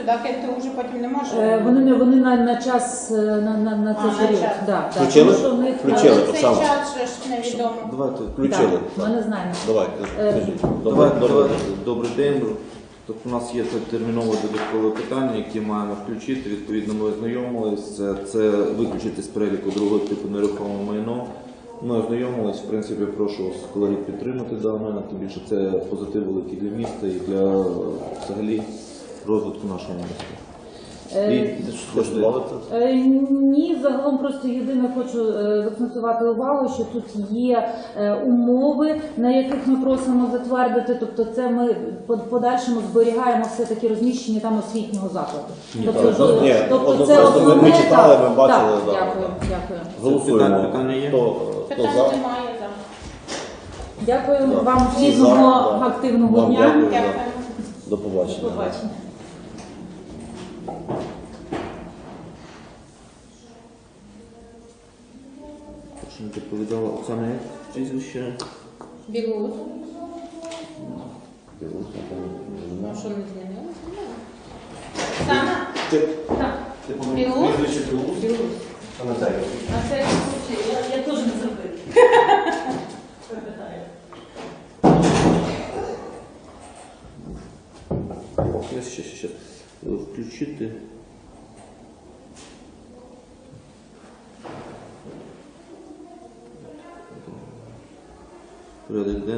сюди КНТУ вже потім не може. Е, Вони не вони на, на час е, на, на, на А, цей на період. час. Да, да. Включили? Тому що в них Включили. Але цей Оксана. час же ж невідомо. Давайте Включили. Так, ми не знаємо. Давай, Е, скажіть. Добре, давай, добре. добрий день. Тобто у нас є це термінове додаткове питання, яке маємо включити. Відповідно, ми ознайомились. Це, це виключити з переліку другого типу нерухоме майно. Ми ознайомились, в принципі, прошу вас, колеги підтримати дане, тим більше це позитив великий для міста і для е, взагалі розвитку нашого міста. Е? Е, Ні, загалом просто єдине хочу е, закцентувати увагу, що тут є е, умови, на яких ми просимо затвердити. Тобто, це ми по- подальшому зберігаємо все таки розміщення там освітнього закладу. Тобто, так, ні, тобто це ми- основне, читали, так, ми бачили, так. Дякую, дякую. Голосуємо. Питання є? Хто, хто за? немає за. Дякую вам плідного активного дня. дякую. Дякую. До побачення. До побачення. Що не доповідала Оксана, як прізвище? Білоус. Білоус, напевно, не знаю. Ну що не змінилося? Оксана? Ти- Так, ти Білоус? помниш прізвище Білоус? Білорусь. А не так. А це я, я теж не Включити. Порядок денний.